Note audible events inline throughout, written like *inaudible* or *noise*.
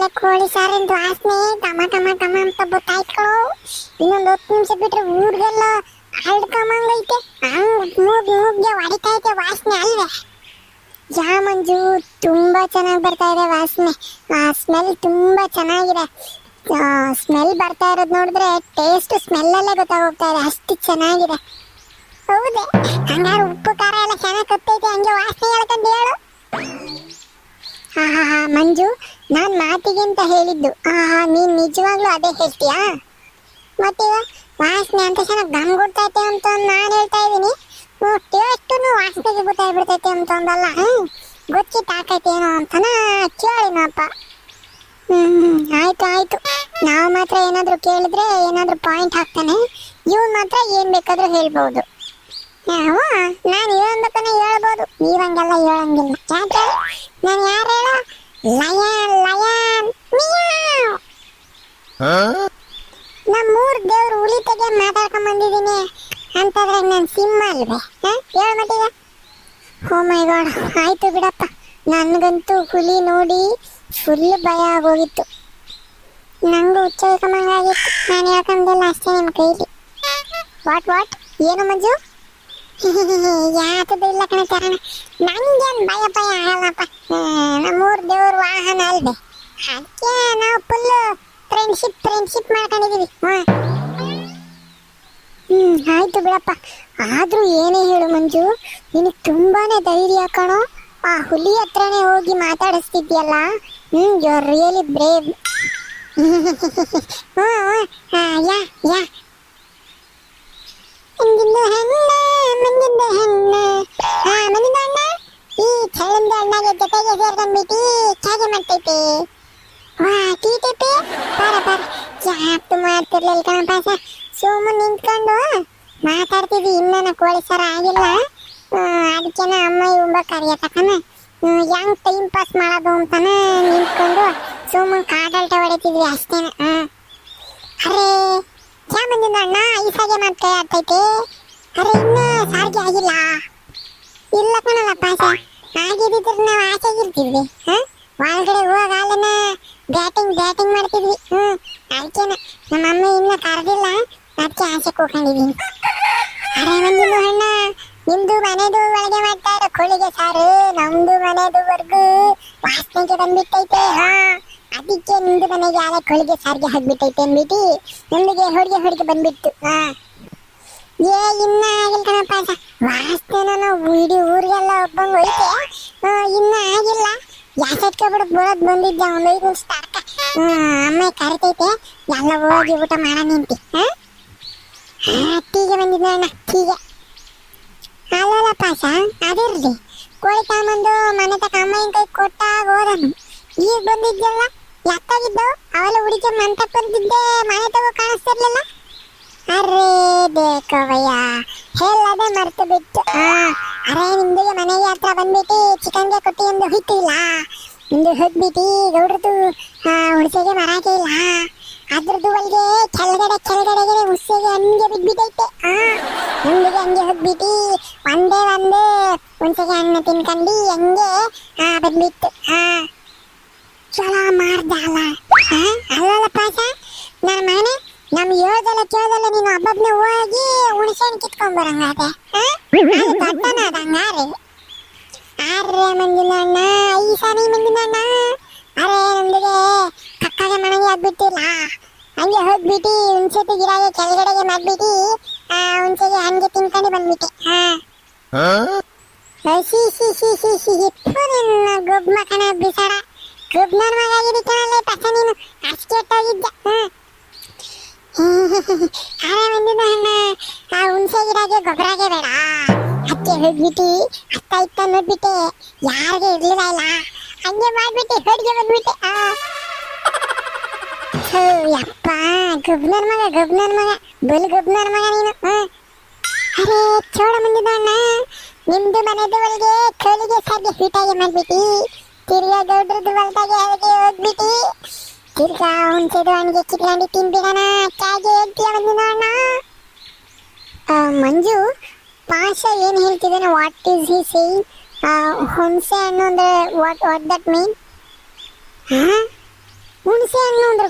ಮೇಲೆ ಕೋಳಿ ಸಾರಿನ ವಾಸನೆ ಘಮ ಘಮ ಘಮ ಅಂತ ಗೊತ್ತಾಯ್ತು ಇನ್ನೊಂದು ಹತ್ತು ನಿಮಿಷ ಬಿಟ್ರೆ ಊರಿಗೆಲ್ಲ ಹರಡ್ಕೊಂಬಂಗೈತೆ ಹಂಗ್ ಮೂಗ್ ಮೂಗ್ಗೆ ಹೊಡಿತಾ ಐತೆ ವಾಸನೆ ಅಲ್ವೇ. ಯಾ ಮಂಜು ತುಂಬಾ ಚೆನ್ನಾಗಿ ಬರ್ತಾ ಇದೆ ವಾಸನೆ. ಆ ಸ್ಮೆಲ್ ತುಂಬಾ ಚೆನ್ನಾಗಿದೆ. ಸ್ಮೆಲ್ ಬರ್ತಾ ಇರೋದು ನೋಡಿದ್ರೆ ಟೇಸ್ಟ್ ಸ್ಮೆಲ್ಲಲ್ಲೇ ಗೊತ್ತಾಗೋಗ್ತಾ ಇದೆ. ಅಷ್ಟು ಚೆನ್ನಾಗಿದೆ. ಹೌದೇ? ಹಂಗಾರೆ ಉಪ್ಪು, ಖಾರ ಎಲ್ಲ ಚೆನ್ನಾಗಿ ಕತ್ತೈತೆ. ಹಂಗೆ ವಾಸನೆ ಹೇಳ್ಕೊಂಡು ಹೇಳು. ಹಾ ಹಾ ಹಾ, ಮಂಜು. ನಾನ್ ಮಾತಿಗೆ ಅಂತ ಹೇಳಿದ್ದು, ಆಹಾ, ನೀನ್ ನಿಜವಾಗ್ಲೂ ಅದೇ ಹೇಳ್ತೀಯಾ? ಮತ್ತೆ ವಾಸನೆ ಅಂತ ಚೆನ್ನಾಗಿ ಗಮ್ ಗುಡ್ತೈತೆ ಅಂತ ನಾನು ಹೇಳ್ತಾ ಇದ್ದೀನಿ. ಟೇಸ್ಟು ವಾಸನೆಗೆ ಬಿಡ್ತೈತೆ ಅಂತ ಅಂದಲ್ಲ ಗೊತ್ತಿ ತಾಕೈತೆ ಏನೋ ಅಂತನ ಕೇಳಿನಪ್ಪ. ಹ್ಮ್ ಆಯ್ತು ಆಯ್ತು. ನಾವು ಮಾತ್ರ ಏನಾದ್ರು ಕೇಳಿದ್ರೆ ಏನಾದ್ರು ಪಾಯಿಂಟ್ ಹಾಕ್ತಾನೆ. ನೀವು ಮಾತ್ರ ಏನು ಬೇಕಾದರೂ ಹೇಳ್ಬೋದು. ನಾನು ಏನ್ ಬೇಕಾನೆ ಹೇಳ್ಬೋದು. ನೀವಂಗೆಲ್ಲ ಹೇಳಂಗಿಲ್ಲ. ಯಾಕೆ? ನಾನು ಯಾರು ಹೇಳು? Lion lion meow. ನಮ್ಮೂರ್ ದೇವ್ರು ಹುಲಿ ತೆಗೆ ಮಾತಾಡ್ಕೊಂಡ್ ಬಂದಿದ್ದೀನಿ. ಅಂತಂದ್ರೆ ನಾನು ಸಿಂಹ ಅಲ್ವೇ? ಹೇಳ ಮಟ್ಟಿಗೆ ಓ ಮೈ ಗಾಡ್. ಆಯ್ತು ಬಿಡಪ್ಪ. ನನಗಂತೂ ಹುಲಿ ನೋಡಿ ಫುಲ್ ಭಯ ಆಗೋಗಿತ್ತು. ನಂಗೂ ಹುಚ್ಚೈಕಮ್ಮಂಗಾಗಿತ್ತು ನಾನು ಹೇಳ್ಕೊಂಡೆಲ್ಲ ಅಷ್ಟೇ ನಿಮ್ಮ ಕೈಲಿ. ವಾಟ್ ವಾಟ್ ಏನು ಮಂಜು? *laughs* ಯಾತದ ಇಲ್ಲ ಕಣ ನಂಗೇನ್ ಭಯ ಭಯ ಆಗಲ್ಲಪ್ಪ. ನಮ್ಮೂರ್ ದೇವ್ರ ವಾಹನ ಅಲ್ದೆ. ಅದಕ್ಕೆ ನಾವು ಫುಲ್ ಫ್ರೆಂಡ್ಶಿಪ್ ಫ್ರೆಂಡ್ಶಿಪ್ ಮಾಡ್ಕೊಂಡಿದೀವಿ. ಹ್ಮ್. ಹ್ಮ್, ಆಯ್ತು ಬಿಡಪ್ಪ. ಆದ್ರೂ ಏನೇ ಹೇಳು ಮಂಜು. ನಿನಗೆ ತುಂಬಾನೇ ಧೈರ್ಯ ಕಣೋ. ಆ ಹುಲಿ ಹತ್ರನೇ ಹೋಗಿ ಮಾತಾಡಿಸ್ತಿದ್ಯಲ್ಲ? ಹ್ಮ್ you are really brave yeah yeah. ಮಂಜಿಂದು ಹೆಣ್ಣ ಮಂಜಿಂದು ಹೆಣ್ಣ. ಹಾ ಮಂಜಿಂದು ಅಣ್ಣ? ಈ ಚಳ್ಳಂದು ಅಣ್ಣಗೆ ಜೊತೆಗೆ ಸೇರ್ಕೊಂಡ್ಬಿಟ್ಟು ಚಾಗೆ ಮಾಡ್ತೈತೆ. ವಾ, ಟೀಟೆಪಿ? ಪಾರ ಬರ. ಯಾಕೆ ಮಾಡ್ತಿರ್ಲಿಲ್ಲ ಕಣಪ್ಪ ಸುಮ್ಮನೆ ನಿಂತ್ಕೊಂಡು ಮಾತಾಡ್ತಿದ್ವಿ. ಇನ್ನೂ ಕೋಳಿ ಸರ ಆಗಿಲ್ಲ. ಅದಕ್ಕೆನ ಅಮ್ಮ ಇವಂಬ ಕರಿಯತಕ್ಕನ ಹೆಂಗ್ ಟೈಮ್ ಪಾಸ್ ಮಾಡೋದು ಅಂತಾನೆ ನಿಂತ್ಕೊಂಡು ಸುಮ್ಮನೆ ಕಾಡಲ್ಟ ಹೊಡಿತಿದ್ವಿ ಅಷ್ಟೇನ. ಅರೆ ಯಾ ಬಂದಿದ್ದ ಅಣ್ಣ ಐಸಾಗೆ ಕೈ ಆಗ್ತೈತಿ. ಅರೆ ಇನ್ನ ಸಾರಿಗೆ ಆಗಿಲ್ಲ. ಇಲ್ಲ ಕಣಲ್ಲ ಆಸೆ. ಆಗಿದ್ದಿದ್ರೆ ನಾವು ಆಚೆಗಿರ್ತಿದ್ವಿ ಹಾ? ಒಳಗಡೆ ಹೋಗಾಲನ ಬ್ಯಾಟಿಂಗ್ ಬ್ಯಾಟಿಂಗ್ ಮಾಡ್ತಿದ್ವಿ. ಹ್ಮ್. ಅದಕ್ಕೆ ನಮ್ಮ ಅಮ್ಮ ಇನ್ನ ಕರೆದಿಲ್ಲ. ಅದಕ್ಕೆ ಆಸೆ ಕೂಕೊಂಡಿದೀನಿ ಅರೆ ಮಂದಿನ ಅಣ್ಣ ನಿಮ್ದು ಮನೆದು ಒಳಗೆ ಮಾಡ್ತಾರೆ ಕೋಳಿಗೆ ಸಾರು, ನಮ್ದು ಮನೆದು ವರ್ಗು ವಾಸನೆಗೆ ಬಂದ್ಬಿಟ್ಟೈತೆ. ಹಾ. ಅದಕ್ಕೆ ನಿಮ್ದು ಮನೆಗೆ ಯಾರ ಕೊಳಿಗೆ ಸಾರಿಗೆ ಹಾಕ್ಬಿಟ್ಟೈತೆ ಅಂದ್ಬಿಟ್ಟು ನಮ್ದಿಗೆ ಹೊಡಿಗೆ ಹೊಡಿಗೆ ಬಂದ್ಬಿಟ್ಟು ಹಾ ಏ, ಇನ್ನ ಆಗಿಲ್ಲ ಕಣಪ್ಪ ಅಂತ ವಾಸ್ತೇನ ಇಡೀ ಊರಿಗೆಲ್ಲ ಒಬ್ಬಂಗ್ ಹೋಯ್ತೆ. ಇನ್ನ ಆಗಿಲ್ಲ. ಯಾಸಟ್ಕೆ ಬಿಡಕ್ ಬರೋದ್ ಬಂದಿದ್ದೆ ಒಂದು ಐದು ನಿಮಿಷ ತರ್ಕ ಅಮ್ಮ ಕರಿತೈತೆ. ಎಲ್ಲ ಹೋಗಿ ಊಟ ಮಾಡ ನಿಂತಿ ಹಾ? ಟೀಗೆ ಬಂದಿದ್ದ ಅಣ್ಣ ಟೀಗೆ ಅಲ್ಲಲ್ಲ ಪಾಸ ಅದಿರ್ಲಿ. ಕೋಳಿ ತಗೊಂಬಂದು ಮನೆ ತಕ ಅಮ್ಮ ಕೈ ಕೊಟ್ಟಾಗ ಹೋದನು. ಈಗ ಬಂದಿದ್ಯಲ್ಲ? ಯಾಕಾಗಿದ್ದವು ಅವಳು ಹುಡುಗಿ ಮಂತಕ್ ಬಂದಿದ್ದೆ ಮನೆ ತಗೋ ಕಾಣಿಸ್ತಿರ್ಲಿಲ್ಲ? ಅರೇ ಬೇಕವಯ್ಯ ಹೇಳದೆ ಮರ್ತು ಬಿಟ್ಟು ಅರೆ, ನಿಮ್ದಿಗೆ ಮನೆಗೆ ಹತ್ರ ಬಂದ್ಬಿಟ್ಟು ಚಿಕನ್ಗೆ ಕೊಟ್ಟಿ ಎಂದು ಹೋಯ್ತಿಲ್ಲ. ನಿಮ್ದು ಹೋಗ್ಬಿಟ್ಟು ಗೌಡ್ರದ್ದು ಹುಣಸೆಗೆ ಮರಾಕೆ ಇಲ್ಲ ಅದ್ರದ್ದು ಒಳಗೆ ಕೆಳಗಡೆ, ಕೆಳಗಡೆಗೆ ಹುಸೆಗೆ ಹಂಗೆ ಬಿದ್ಬಿಟ್ಟೈತೆ. ನಮ್ದಿಗೆ ಹಂಗೆ ಹೋಗ್ಬಿಟ್ಟು ಒಂದೇ, ಒಂದು ಹುಣಸೆಗೆ ಹಣ್ಣು ತಿನ್ಕಂಡು ಹಂಗೆ ಬಂದ್ಬಿಟ್ಟು. ಆ ಚಲೋ ಮಾಡ್ದ ಅಲ್ಲ. ಆ, ಅಲ್ಲಲ್ಲ ಪಾಸ ನನ್ನ ಮನೆ ನಮ್ಮ ಹೇಳ್ದಲ್ಲ ಕೇಳ್ದಲ್ಲ ನೀನು ಹಬ್ಬಬ್ನೆ ಹೋಗಿ ಹಣ್ಣು ಕಿತ್ಕೊಂಡ್ ಬರಂಗಾದೆ ಅದ ಹಂಗಾರೆ ಆರ್ರೆ ಮಂದಿನ ಅಣ್ಣ ಈ ಸಾರಿ ಮಂದಿನ ಅಣ್ಣ ಅರೆ ನಮ್ದಿಗೆ ಕಕ್ಕಾಗೆ ಮನೆಗೆ ಆಗ್ಬಿಟ್ಟಿಲ್ಲ ಹಂಗೆ ಹೋಗ್ಬಿಟ್ಟು ಹುಣಸೆ ಗಿರಾಗೆ ಕೆಳಗಡೆಗೆ ಮಾಡ್ಬಿಟ್ಟು ಆ ಹುಣಸೆಗೆ ಹಂಗೆ ತಿನ್ಕೊಂಡು ಬಂದ್ಬಿಟ್ಟೆ. ಹಾ? ಸಿ ಸಿ ಸಿ ಸಿ ಸಿ ಇಪ್ಪು ನಿನ್ನ ಗೊಬ್ಬ ಮಕನ ಬಿಸಾಡ. ಗೊಬ್ಬನ ಮಗ ಆಗಿದ್ದಲ್ಲ ಪಸ ನೀನು. ಅಷ್ಟು ಕೆಟ್ಟೋಗಿದ್ದೆ. ಅರೆ *laughs* ಬಂದಿದ್ದು ಅಣ್ಣ, ಆ ಹುಣಸೆ ಗಿಡಗೆ ಗೊಬ್ಬರಗೆ ಬೇಡ. ಅದಕ್ಕೆ ಹೋಗ್ಬಿಟ್ಟು ಅತ್ತ ಇತ್ತ ಯಾರಿಗೆ ಇರ್ಲಿಲ್ಲ ಇಲ್ಲ ಹಂಗೆ ಮಾಡ್ಬಿಟ್ಟು ಹೊಡಿಗೆ ಬಂದ್ಬಿಟ್ಟೆ. ಆ. *laughs* ಯಪ್ಪ ಗಬ್ನರ್ ಮಗ ಗಬ್ನರ್ ಮಗ ಬಲ್ ಗಬ್ನರ್ ಮಗ ನೀನು ಅರೆ ಚೋಡ ಬಂದಿದ್ದು ಅಣ್ಣ. ನಿಮ್ದು ಮನೆದು ಒಳಗೆ ಕೋಳಿಗೆ ಸಾರಿಗೆ ಹೀಟಾಗಿ ಮಾಡ್ಬಿಟ್ಟು. ತಿರ್ಗಾ ಗೌಡ್ರದ್ದು ಹೊಲ್ದಾಗೆ ಅದಕ್ಕೆ ಹೋಗ್ಬಿಟ್ಟು ತಿರ್ಗಾ ಹುಣ್ಸೆದು ಹಣ್ಣಿಗೆ ಕಿತ್ಕೊಂಡು ತಿನ್ಬಿಡೋಣ. ಕ್ಯಾಗೆ ಹೇಳ್ತೀಯ ಬಂದಿದ್ದು ಅಣ್ಣ ಮಂಜು ಪಾಶ ಏನು ಹೇಳ್ತಿದ್ದಾನೆ? ವಾಟ್ ಈಸ್ ಹಿ ಸೇಯಿಂಗ್ ಹುಣಸೆ ಹಣ್ಣು ಅಂದ್ರೆ ವಾಟ್ ವಾಟ್ ದಟ್ ಮೀನ್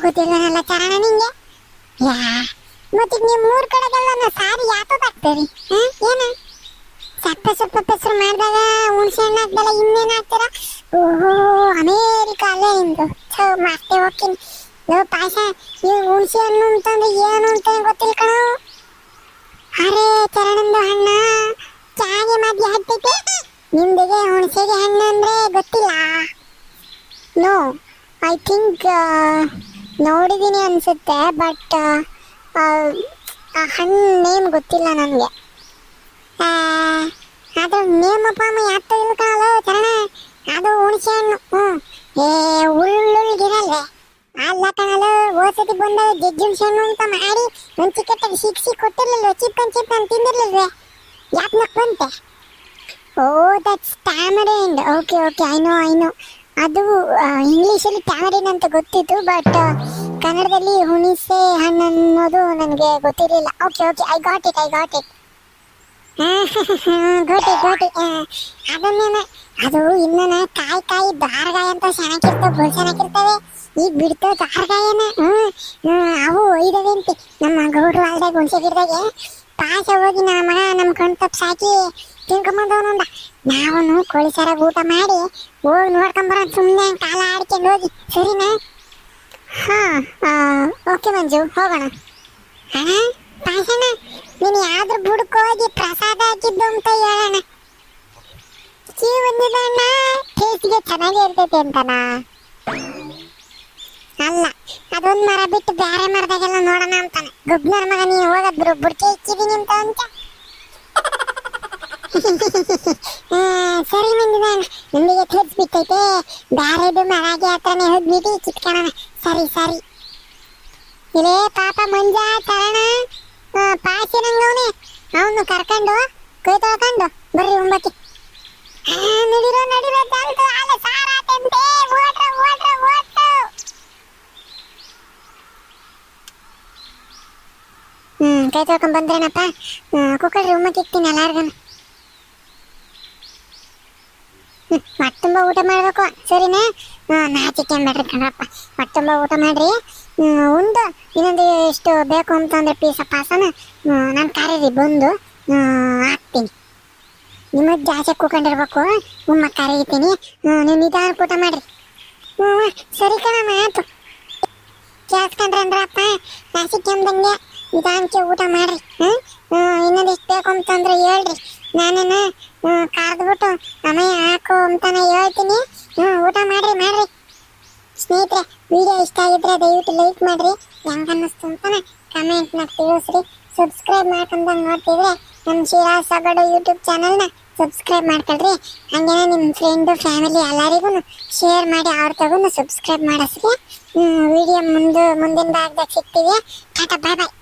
ಗೊತ್ತಿಲ್ವನಲ್ಲ ಕಾರಣ ನಿಂಗೆ? ಯಾ ಮತ್ತೆ ನೀವು ಮೂರ್ ಕಡೆಗೆಲ್ಲ ಸಾರಿ ಯಾಕೋ ಬರ್ತೀರಿ? ಹಾ, ಏನ? ಸಪ್ಪ ಸೊಪ್ಪ ಪೆಸರು ಮಾಡಿದಾಗ ಹುಣಸೆ ಹಣ್ಣು ಹಾಕ್ದಲ್ಲ, ಇನ್ನೇನು ಹಾಕ್ತೀರಾ? ಓಹೋ, ಅಮೇರಿಕ ಅಲ್ಲೇ ನಿಮ್ದು ಸೊ ಮತ್ತೆ ಹೋಗ್ತೀನಿ. ಲೋ ಪಾಶ ಈ ಹುಣಸೆ ಹಣ್ಣು ಅಂತಂದ್ರೆ ಏನು ಅಂತ ಗೊತ್ತಿಲ್ಲ ಕಣೋ. ಅರೆ, ಚರಣಂದು ಹಣ್ಣ. ಚಾಗೆ ಮಧ್ಯೆ ಹತ್ತೈತೆ ನಿಮ್ದಿಗೆ ಹುಣಸೆಗೆ ಹಣ್ಣು ಅಂದ್ರೆ ಗೊತ್ತಿಲ್ಲ. ನೋ, ಐ ಥಿಂಕ್ ನೋಡಿದ್ದೀನಿ ಅನ್ಸುತ್ತೆ, ಬಟ್, ಆ ಹಣ್ಣು ನೇಮ್ ಗೊತ್ತಿಲ್ಲ ನನಗೆ. ಅದು ನೇಮ ಕಾಲ ಚರಣ ಅದು? ಹುಣಸೆ ಹಣ್ಣು ಹ್ಞೂ. ಏ ಉಳ್ಳುಳ್ಗಿರಲ್ವೇ ಅಲ್ಲ ಕಣಲು, ಓಸತಿ ಬಂದ ಜಜ್ಜಿ ಹುಣಸೆ ಹಣ್ಣು ಅಂತ ಮಾಡಿ ಒಂದು ಚಿಕ್ಕಟ್ಟಾಗಿ ಸಿಕ್ಸಿ ಕೊಟ್ಟಿರ್ಲಿಲ್ವೇ? ಚಿಪ್ಕನ್ ಚಿಪ್ಕನ್ ತಿಂದಿರ್ಲಿಲ್ವೇ? ಯಾಕೆ ಬಂತೆ? ಓ that's tamarind okay okay I know I know ಅದು ಇಂಗ್ಲೀಷಲ್ಲಿ ಟ್ಯಾಮರಿನ್ ಅಂತ ಗೊತ್ತಿತ್ತು ಬಟ್ ಕನ್ನಡದಲ್ಲಿ ಹುಣಿಸೆ ಹಣ್ಣು ಅನ್ನೋದು ನನಗೆ ಗೊತ್ತಿರಲಿಲ್ಲ. Okay okay I got it I got it ಗೋಟಿ ಗೋಟಿ ಅದು ಕಾಯಿ ಕಾಯಿ ಅಂತ ಈಗ ಹ್ಮ್ ಅವು ನಮ್ಮ ಪಾಸ ಹೋಗಿ ಮಗ ನಮ್ಮ ನಾವನು ಕೋಳಿ ಊಟ ಮಾಡಿ ಹೋಗಿ ನೋಡ್ಕೊಂಬರ ಸುಮ್ಮನೆ ಕಾಲ ಆಡ್ಕೊಂಡು ಹೋಗಿ ಸರಿನಾ ಹಾ ಓಕೆ ಮಂಜು ಹೋಗೋಣ ಅಣ್ಣ ಪಾಸಣ್ಣ ನೀನು ಯಾವ್ದ್ರ ಬುಡಕ್ಕೆ ಹೋಗಿ ಪ್ರಸಾದ ಹಾಕಿದ್ದು ಅಂತ ಹೇಳೋಣ. ಸಿಹಿ ಬಂದಿದ್ದಣ್ಣ ಟೇಸ್ಟ್ಗೆ ಚೆನ್ನಾಗೇ ಇರ್ತೈತೆ ಅಂತನಾ? ಅಲ್ಲ, ಅದೊಂದು ಮರ ಬಿಟ್ಟು ಬೇರೆ ಮರದಾಗೆಲ್ಲ ನೋಡೋಣ ಅಂತಾನೆ. ಗುಬ್ನರ್ ಮಗ, ನೀನು ಹೋಗದ್ರು ಬುಡಕೆ ಇಕ್ಕಿದೀನಿ ಅಂತ. *laughs* ಅಂತ ಸರಿ ಮಂದಿದ ನಿಮಗೆ ಬಿಟ್ಟೈತೆ ಬ್ಯಾರೆದು ಮರಾಗೆ ಹತ್ರನೇ ಹೋಗ್ಬಿಟ್ಟು ಕಿತ್ಕೊಳ್ಳೋಣ ಸರಿ ಸರಿ. ಇಲ್ಲೇ ಪಾಪ ಮಂಜಾ ಮಂಜ ಚರಣ ಪಾಸಿನಂಗವನೆ ಅವನು. ಕರ್ಕೊಂಡು, ಕೈ ತೊಳ್ಕೊಂಡು, ಬರ್ರಿ ಒಂಬಕ್ಕೆ. ನಡಿರೋ ನಡಿರೋ ತಂತು ಅಲ್ಲ ಸಾರ, ತೆಂಪೆ ಓಡ್ರ ಓಡ್ರ ಓಡ್ರು ಹ್ಮ್, ಕೈ ತೊಳ್ಕೊಂಡ್ ಬಂದ್ರೇನಪ್ಪ? ಕುಕ್ಕಳ್ರಿ ಉಮ್ಮಕ್ಕೆ ಇಕ್ತೀನಿ ಎಲ್ಲಾರ್ಗನು ಹೊಟ್ಟೆ ತುಂಬ ಊಟ ಮಾಡಬೇಕು. ಸರಿನಾ? ನಾಚಿಕೊಂಬೇಡ್ರಿ ಕಣಪ್ಪ. ಹೊಟ್ಟೆ ತುಂಬ ಊಟ ಮಾಡ್ರಿ. ಉಂಡು. ಇನ್ನೊಂದು ಎಷ್ಟು ಬೇಕು ಅಂತಂದ್ರೆ ಪೀಸ ಪಾಸನ ನಾನು ಕರೀರಿ, ಬಂದು. ಹಾಕ್ತೀನಿ. ನಿಮಗೆ ಜಾಸ್ತಿ ಕೂಕೊಂಡಿರ್ಬೇಕು. ಉಮ್ಮ ಕರೀತೀನಿ. ನೀವು ನಿಧಾನ ಊಟ ಮಾಡ್ರಿ. ಹ್ಞೂ ಸರಿ ಕಣಮ್ಮ, ಆಯ್ತು. ಕೇಳ್ಸ್ಕೊಂಡ್ರೆ ಅಂದ್ರಪ್ಪ. ನಾಸಿ ಕೆಮ್ದಂಗೆ ನಿಧಾನಕ್ಕೆ ಊಟ ಮಾಡ್ರಿ. ಹ್ಞೂ ಇನ್ನೊಂದಿಷ್ಟು ಬೇಕು ಅಂತಂದ್ರೆ ಹೇಳ್ರಿ. ನಾನೇನ ಕರೆದ್ಬಿಟ್ಟು ಅಮ್ಮಯ್ಯ ಹಾಕು ಅಂತಾನೆ ಹೇಳ್ತೀನಿ. ಹ್ಞೂ ಊಟ ಮಾಡ್ರಿ ಮಾಡ್ರಿ. ಸ್ನೇಹಿತರೆ ವಿಡಿಯೋ ಇಷ್ಟ ಆಗಿದ್ರೆ ದಯವಿಟ್ಟು ಲೈಕ್ ಮಾಡ್ರಿ. ಹೆಂಗ್ ಅನ್ನಿಸ್ತು ಅಂತಾನೆ ಕಮೆಂಟ್ನ ತಿಳಿಸ್ರಿ. ಸಬ್ಸ್ಕ್ರೈಬ್ ಮಾಡ್ಕೊಂಡಂಗೆ ನೋಡ್ತಿದ್ರೆ ನಮ್ಮ ಶಿರಾ ಸಗಡು ಯೂಟ್ಯೂಬ್ ಚಾನಲ್ನ ಸಬ್ಸ್ಕ್ರೈಬ್ ಮಾಡ್ಕೊಳ್ರಿ. ಹಂಗೇನೆ ನಿಮ್ಮ ಫ್ರೆಂಡು ಫ್ಯಾಮಿಲಿ ಎಲ್ಲರಿಗೂ ಶೇರ್ ಮಾಡಿ ಅವ್ರ ತಗೊಂಡು ಸಬ್ಸ್ಕ್ರೈಬ್ ಮಾಡಿಸ್ರಿ. ವಿಡಿಯೋ ಮುಂದೆ ಮುಂದಿನ ಭಾಗದಾಗ ಸಿಗ್ತೀವಿ. ಟಾಟಾ ಬಾಯ್ ಬಾಯ್